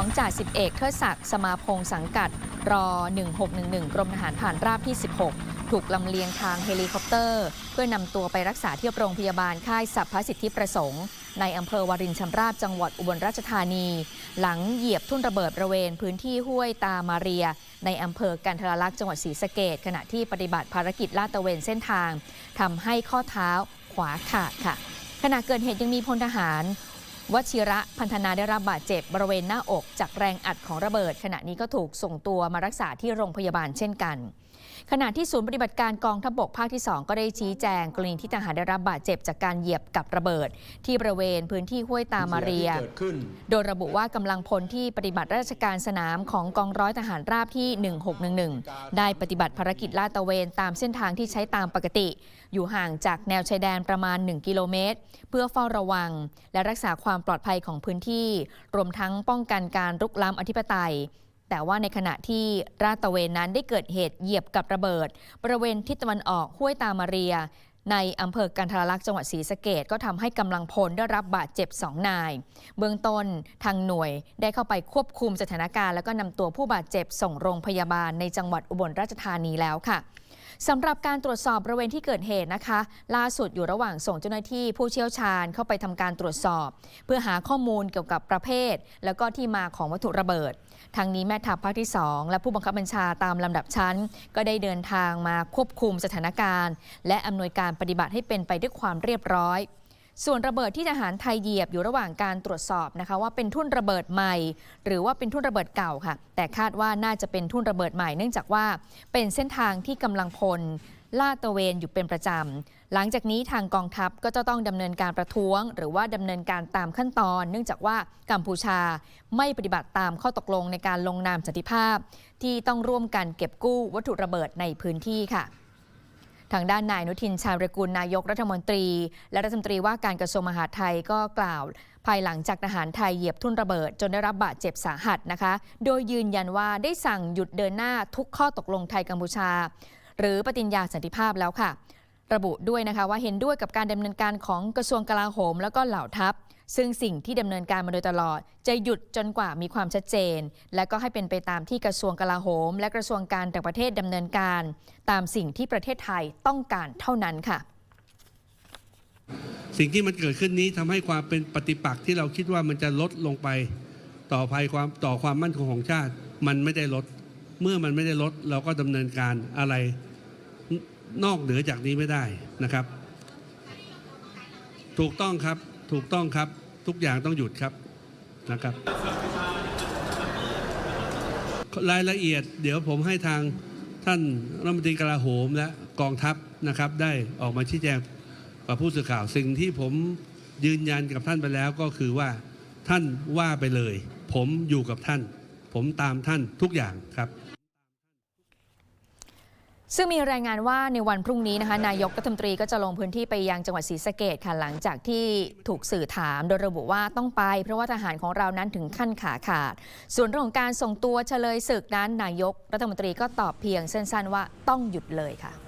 ของจ่าสิบเอกเทิดศักดิ์สมาพงศ์สังกัดรอ1611 กรมทหารผ่านราบที่ 16 ถูกลำเลียงทางเฮลิคอปเตอร์ เพื่อนำตัวไปรักษาที่โรงพยาบาลค่ายสัพพสิทธิประสงค์ ในอำเภอวารินชำราบจังหวัดอุบลราชธานี หลังเหยียบทุ่นระเบิดบริเวณพื้นที่ห้วยตามาเรีย ในอำเภอกันทรลักษณ์จังหวัดศรีสะเกดขณะที่ปฏิบัติภารกิจลาดตระเวนเส้นทางทำให้ข้อเท้าขวาขาดค่ะขณะเกิดเหตุยังมีพลทหาร วชิระพันธนาได้รับบาดเจ็บบริเวณหน้าอกจากแรงอัดของระเบิด ขณะนี้ก็ถูกส่งตัวมารักษาที่โรงพยาบาลเช่นกัน ขณะที่ศูนย์ปฏิบัติการกองทัพบกภาคที่ 2 ก็ได้ชี้แจง กรณีที่ทหารได้รับบาดเจ็บจากการเหยียบกับระเบิด ที่บริเวณพื้นที่ห้วยตามาเรีย โดยระบุว่ากำลังพลที่ปฏิบัติราชการสนามของกองร้อยทหารราบที่ 1611 ได้ปฏิบัติภารกิจลาดตระเวนตามเส้นทางที่ใช้ตามปกติ อยู่ห่างจากแนวชายแดนประมาณ 1 กิโลเมตร เพื่อเฝ้าระวัง และรักษาความความปลอดภัยของพื้นที่ รวมทั้งป้องกันการรุกล้ำอธิปไตย แต่ว่าในขณะที่ราตะเวนนั้นได้เกิดเหตุเหยียบกับระเบิด บริเวณทิศตะวันออกห้วยตามาเรีย ในอำเภอกันทรลักษณ์จังหวัดศรีสะเกดก็ทำให้กำลังพลได้รับบาดเจ็บสองนาย เบื้องต้นทางหน่วยได้เข้าไปควบคุมสถานการณ์ แล้วก็นำตัวผู้บาดเจ็บส่งโรงพยาบาลในจังหวัดอุบลราชธานีแล้วค่ะ สำหรับการตรวจสอบบริเวณที่เกิดเหตุนะคะ ล่าสุดอยู่ระหว่างส่งเจ้าหน้าที่ผู้เชี่ยวชาญเข้าไปทำการตรวจสอบ เพื่อหาข้อมูลเกี่ยวกับประเภท แล้วก็ที่มาของวัตถุระเบิด ทางนี้แม่ทัพภาคที่ 2 และผู้บังคับบัญชาตามลำดับชั้น ก็ได้เดินทางมาควบคุมสถานการณ์ และอำนวยการปฏิบัติให้เป็นไปด้วยความเรียบร้อย ส่วนระเบิดที่ทหารไทยเหยียบอยู่ระหว่างการตรวจสอบนะคะว่าเป็นทุ่นระเบิดใหม่ หรือว่าเป็นทุ่นระเบิดเก่าค่ะ แต่คาดว่าน่าจะเป็นทุ่นระเบิดใหม่ เนื่องจากว่าเป็นเส้นทางที่กำลังพลลาดตระเวนอยู่เป็นประจำ หลังจากนี้ทางกองทัพก็จะต้องดำเนินการประท้วง หรือว่าดำเนินการตามขั้นตอน เนื่องจากว่ากัมพูชาไม่ปฏิบัติตามข้อตกลงในการลงนามสันติภาพ ที่ต้องร่วมกันเก็บกู้วัตถุระเบิดในพื้นที่ค่ะ ทางด้านนายนุทินชาญวิรกุลนายกรัฐมนตรี และรัฐมนตรีว่าการกระทรวงมหาดไทยก็กล่าว ภายหลังจากทหารไทยเหยียบทุ่นระเบิด จนได้รับบาดเจ็บสาหัสนะคะ โดยยืนยันว่าได้สั่งหยุดเดินหน้าทุกข้อตกลงไทยกัมพูชา หรือปฏิญญาสันติภาพแล้วค่ะ ระบุด้วยนะคะว่าเห็นด้วยกับการดำเนินการของกระทรวงกลาโหม แล้วก็เหล่าทัพ ซึ่งสิ่งที่ดำเนินการมาโดยตลอด จะหยุดจนกว่ามีความชัดเจน และก็ให้เป็นไปตามที่กระทรวงกลาโหม และกระทรวงการต่างประเทศดำเนินการ ตามสิ่งที่ประเทศไทยต้องการเท่านั้นค่ะ สิ่งที่มันเกิดขึ้นนี้ทำให้ความเป็นปฏิปักษ์ที่เราคิดว่ามันจะลดลงไป ต่อภัยความต่อความมั่นคงของชาติ มันไม่ได้ลด เมื่อมันไม่ได้ลดเราก็ดำเนินการอะไรนอกเหนือจากนี้ไม่ได้นะครับ ถูกต้องครับ ถูกต้องครับทุกอย่างต้องหยุดครับนะครับ รายละเอียดเดี๋ยวผมให้ทางท่านรัฐมนตรีกลาโหมและกองทัพนะครับ ได้ออกมาชี้แจงกับผู้สื่อข่าวสิ่งที่ผมยืนยันกับท่านไปแล้วก็คือว่าท่านว่าไปเลย ผมอยู่กับท่าน ผมตามท่านทุกอย่างครับ ซึ่งมีรายงานว่าในวันพรุ่งนี้นะคะนายกรัฐมนตรีก็จะลงพื้นที่ไปยังจังหวัดศรีสะเกดค่ะหลังจากที่ถูกสื่อถามโดยระบุว่าต้องไป เพราะว่าทหารของเรานั้นถึงขั้นขาขาด ส่วนเรื่องของการส่งตัวเฉลยศึกนั้นนายกรัฐมนตรีก็ตอบเพียงสั้นๆว่าต้องหยุดเลยค่ะ